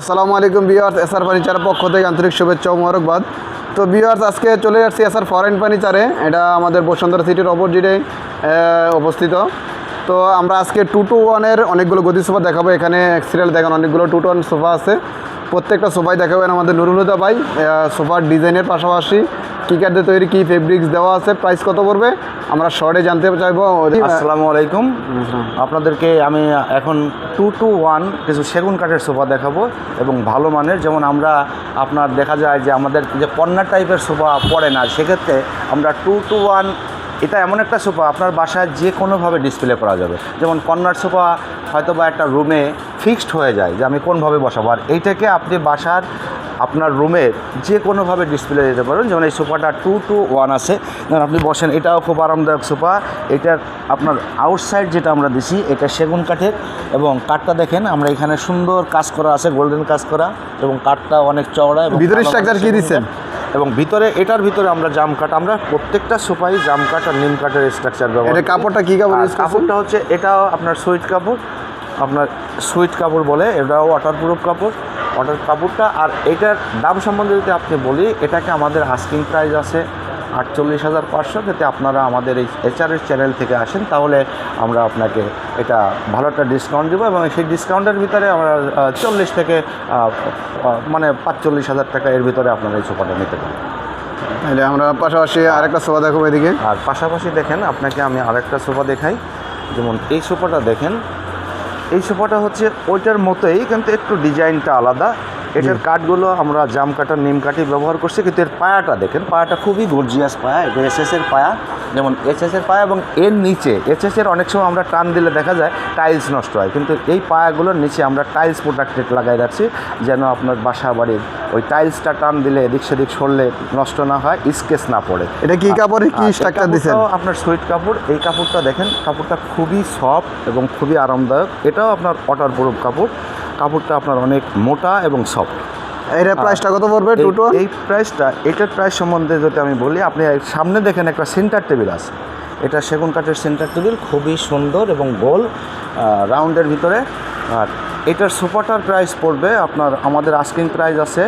আসসালামু আলাইকুম বিয়ার্স এসআর ফার্নিচারের পক্ষ থেকে আন্তরিক শুভেচ্ছা ও মোবারকবাদ। তো বিয়ার্স আজকে চলে যাচ্ছি এসআর ফরেন ফার্নিচারে। এটা আমাদের বসুন্ধরা সিটির অপোজিটে অবস্থিত। তো আমরা আজকে টু টু ওয়ানের অনেকগুলো গদি সোফা দেখাবো। এখানে সিরিয়াল দেখানো অনেকগুলো টু টু ওয়ান সোফা আছে। প্রত্যেকটা সোফাই দেখাবেন আমাদের নুরুল হুদা ভাই সোফার ডিজাইনের পাশাপাশি কী কাঠে তৈরি কী ফেব্রিক্স দেওয়া আছে প্রাইস কত পড়বে? আমরা শর্টে জানতে চাইব। আসসালামু আলাইকুম। আপনাদেরকে আমি এখন টু টু ওয়ান কিছু সেগুন কাঠের সোফা দেখাবো এবং ভালো মানের। যেমন আমরা আপনার দেখা যায় যে আমাদের যে কর্নার টাইপের সোফা পড়ে না সেক্ষেত্রে আমরা টু টু ওয়ান এটা এমন একটা সোফা আপনার বাসায় যে কোনোভাবে ডিসপ্লে করা যাবে। যেমন কর্নার সোফা হয়তো বা একটা রুমে ফিক্সড হয়ে যায় যে আমি কোনভাবে বসাবো। আর এইটাকে আপনি বাসার আপনার রুমের যে কোনোভাবে ডিসপ্লে দিতে পারেন যেমন এই সোফাটা টু টু ওয়ান আছে। যেমন আপনি বসেন এটাও খুব আরামদায়ক সোফা এটার আপনার আউটসাইড যেটা আমরা দিছি এটা সেগুন কাঠের এবং কাঠটা দেখেন আমরা এখানে সুন্দর কাজ করা আছে গোল্ডেন কাজ করা এবং কাঠটা অনেক চওড়া এবং ভিতরে মানের কি দিচ্ছেন? এবং ভিতরে এটার ভিতরে আমরা জাম কাঠ আমরা প্রত্যেকটা সোফাই জাম কাঠ আর নিম কাঠের স্ট্রাকচার ব্যবহার এটা কাপড়টা কী কাপড় কাপড়টা হচ্ছে এটাও আপনার সুইট কাপড়। আপনার সুইট কাপড় বলে এটাও ওয়াটারপ্রুফ কাপড়। ওয়াটার কাপড়টা। আর এটার দাম সম্বন্ধে যদি আপনি বলি এটাকে আমাদের আস্কিং প্রাইস আছে আটচল্লিশ হাজার পাঁচশো। যাতে আপনারা আমাদের এই এইচআরের চ্যানেল থেকে আসেন তাহলে আমরা আপনাকে এটা ভালো একটা ডিসকাউন্ট দেবো এবং সেই ডিসকাউন্টের ভিতরে আমরা চল্লিশ থেকে মানে পাঁচচল্লিশ হাজার টাকা এর ভিতরে আপনারা এই সোফাটা নিতে পারেন। এটা আমরা পাশাপাশি আরেকটা সোফা দেখাবো এদিকে। আর পাশাপাশি দেখেন আপনাকে আমি আরেকটা সোফা দেখাই। যেমন এই সোফাটা দেখেন এই সোফাটা হচ্ছে ওইটার মতোই কিন্তু একটু ডিজাইনটা আলাদা। এটার কাঠগুলো আমরা জাম কাটার নিম কাঠি ব্যবহার করছি কিন্তু এর পায়াটা দেখেন পায়াটা খুবই গর্জিয়াস পায়া এটা এসএস এর পায়া যেমন এসএস এর পায়া এবং এর নিচে এসএস এর অনেক সময় আমরা টান দিলে দেখা যায় টাইলস নষ্ট হয় কিন্তু এই পায়াগুলোর নিচে আমরা টাইলস প্রোডাক্টেড লাগাই রাখছি যেন আপনার বাসা বাড়ির ওই টাইলসটা টান দিলে এদিক সেদিক সরলে নষ্ট না হয় স্কেচ না পড়ে। এটা কি কাপড়ে কি স্ট্রাকচার দিচ্ছেন কাপড়টাও আপনার সুইট কাপড় এই কাপড়টা দেখেন কাপড়টা খুবই সফট এবং খুবই আরামদায়ক এটাও আপনার ওয়াটার প্রুফ কাপড়। কাপড়টা আপনার অনেক মোটা এবং সফট। এটার প্রাইসটা কত পড়বে টু টু এই প্রাইসটা এটার প্রাইস সম্বন্ধে যদি আমি বলি আপনি সামনে দেখেন একটা সেন্টার টেবিল আছে। এটা সেগুন কাঠের সেন্টার টেবিল খুবই সুন্দর এবং গোল রাউন্ডের ভিতরে। আর এটার সোফাটার প্রাইস পড়বে আপনার আমাদের আস্কিং প্রাইস আছে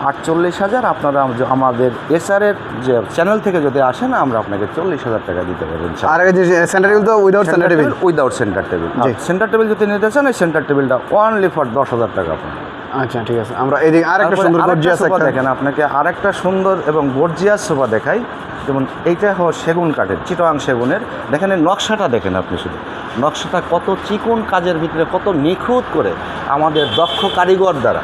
আটচল্লিশ হাজার আপনারা আম- আমাদের এসআরের যে চ্যানেল থেকে যদি আসেন আমরা আপনাকে চল্লিশ হাজার টাকা দিতে পারবেন আর সেন্টার টেবিল তো without centre table without centre table centre table যদি নিতে চান এই সেন্টার টেবিলটা ওনলি ফর দশ হাজার টাকা আপনার। আচ্ছা ঠিক আছে। আমরা এদিকে আরেকটা সুন্দর গর্জিয়াস সোফা দেখেন আপনাকে আরেকটা সুন্দর এবং গর্জিয়াস সোফা দেখাই। যেমন এইটা হলো সেগুন কাঠের চিটোয়াং সেগুনের। দেখেন এই নকশাটা দেখেন আপনি শুধু। নকশাটা কত চিকন কাজের ভিতরে কত নিখুঁত করে আমাদের দক্ষ কারিগর দ্বারা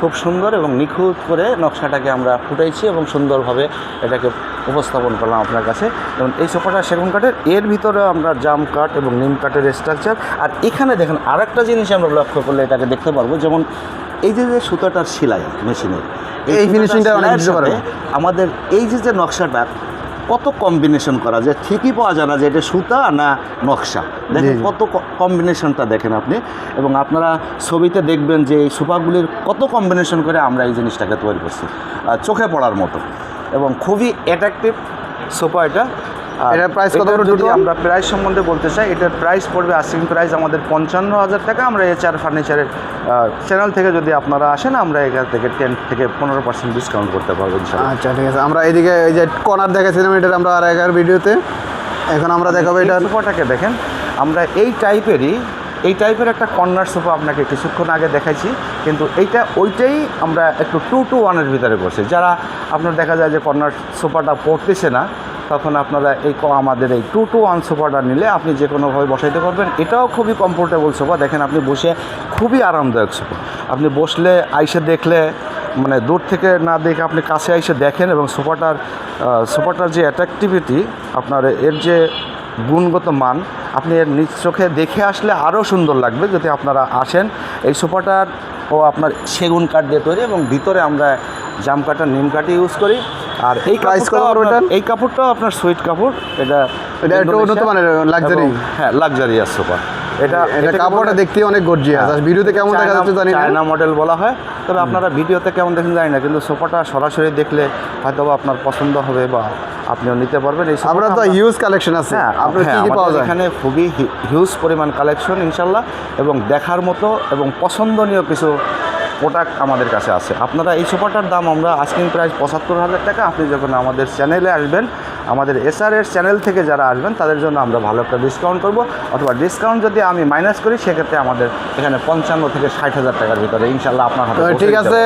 খুব সুন্দর এবং নিখুঁত করে নকশাটাকে আমরা ফুটাইছি এবং সুন্দরভাবে এটাকে উপস্থাপন করলাম আপনার কাছে। এবং এই সোফাটা সেগুন কাঠের এর ভিতরে আমরা জাম কাঠ এবং নিম কাঠের স্ট্রাকচার আর এখানে দেখেন আর একটা জিনিস আমরা লক্ষ্য করলে এটাকে দেখতে পারব যেমন এই যে যে সুতাটার সেলাই মেশিনের এই ফিনিশিংটা অনেক আমাদের এই যে যে নকশাটা কত কম্বিনেশন করা যায়? ঠিকই পাওয়া যায় না যে এটা সুতা না নকশা। দেখেন কত কম্বিনেশনটা দেখেন আপনি। এবং আপনারা ছবিতে দেখবেন যে এই সোফাগুলির কত কম্বিনেশন করে আমরা এই জিনিসটাকে তৈরি করছি। চোখে পড়ার মতো। এবং খুবই অ্যাট্রাকটিভ সোফা এটা। এটার price কত করে যদি আমরা প্রাইস সম্বন্ধে বলতে চাই এটার প্রাইস পড়বে আস্কিং প্রাইস আমাদের পঞ্চান্ন হাজার টাকা। আমরা এইচআর ফার্নিচারের চ্যানেল থেকে যদি আপনারা আসেন আমরা এখান থেকে টেন থেকে পনেরো পার্সেন্ট ডিসকাউন্ট করতে পারব ইনশাআল্লাহ। আচ্ছা ঠিক আছে। আমরা এদিকে এই যে কর্নার দেখাচ্ছিলাম এটা আমরা আর এগার ভিডিওতে এখন আমরা দেখাবো এটা সোফাটাকে দেখেন। আমরা এই টাইপেরই এই টাইপের একটা কর্নার সোফা আপনাকে কিছুক্ষণ আগে দেখাইছি কিন্তু এইটা ওইটাই আমরা একটু টু টু ওয়ানের ভিতরে করছি যারা আপনার দেখা যায় যে কর্নার সোফাটা পড়তেছে না তখন আপনারা এই আমাদের এই টু টু ওয়ান সোফাটা নিলে আপনি যে কোনোভাবে বসাইতে পারবেন। এটাও খুবই কমফোর্টেবল সোফা দেখেন আপনি বসে খুবই আরামদায়ক সোফা আপনি বসলে, আইসে দেখলে মানে দূর থেকে না দেখে আপনি কাছে এসে দেখেন এবং সোফাটার সোফাটার যে অ্যাট্রাকটিভিটি আপনার এর যে গুণগত মান, আপনি এর নিজ চোখে দেখে আসলে আরও সুন্দর লাগবে যদি আপনারা আসেন। এই সোফাটার ও আপনার সেগুন কাঠ দিয়ে তৈরি এবং ভিতরে আমরা জাম কাঠা নিম কাঠি ইউজ করি। আর এই কত এটার? এই কাপড়টাও আপনার সুইট কাপড়। এটা এটা একটু উন্নত মানের। এবং- হ্যাঁ লাক্সারিয়াস সোফা এটা এটা কাপড়টা দেখতে অনেক গর্জিয়াস আর ভিডিওতে কেমন দেখা যাচ্ছে জানি না। চায়না মডেল বলা হয়। তবে আপনারা ভিডিওতে কেমন দেখেন জানি না কিন্তু সোফাটা সরাসরি দেখলে হয়তো আপনার পছন্দ হবে বা আপনিও নিতে পারবেন। এই আপনার তো ইউজ কালেকশন আছে। হ্যাঁ আপনার কি হ্যাঁ, কি পাওয়া যায়? এখানে খুবই হিউজ পরিমাণ কালেকশন ইনশাল্লাহ। এবং দেখার মতো এবং পছন্দনীয় কিছু প্রোডাক্ট আমাদের কাছে আছে। আপনারা এই সোফাটার দাম আমরা আস্কিং প্রাইস পঁচাত্তর হাজার টাকা। আপনি যখন আমাদের চ্যানেলে আসবেন আমাদের এসআরের চ্যানেল থেকে যারা আসবেন তাদের জন্য আমরা ভালো একটা ডিসকাউন্ট করব। অথবা ডিসকাউন্ট যদি আমি মাইনাস করি সেক্ষেত্রে আমাদের এখানে পঞ্চান্ন থেকে ষাট হাজার টাকার ভিতরে ইনশাল্লাহ আপনার হাতে ঠিক আছে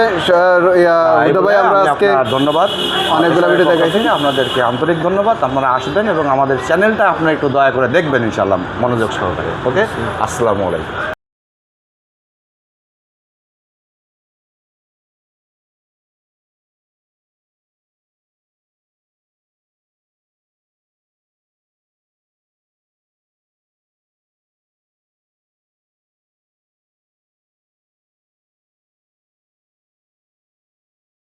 ভাই আমরা আজকে ধন্যবাদ। অনেকগুলো ভিডিও। দেখাইছি আপনাদেরকে আন্তরিক ধন্যবাদ। আপনারা আসবেন এবং আমাদের চ্যানেলটা আপনারা একটু দয়া করে দেখবেন ইনশাল্লাহ মনোযোগ সহকারে। ওকে আসসালামু আলাইকুম।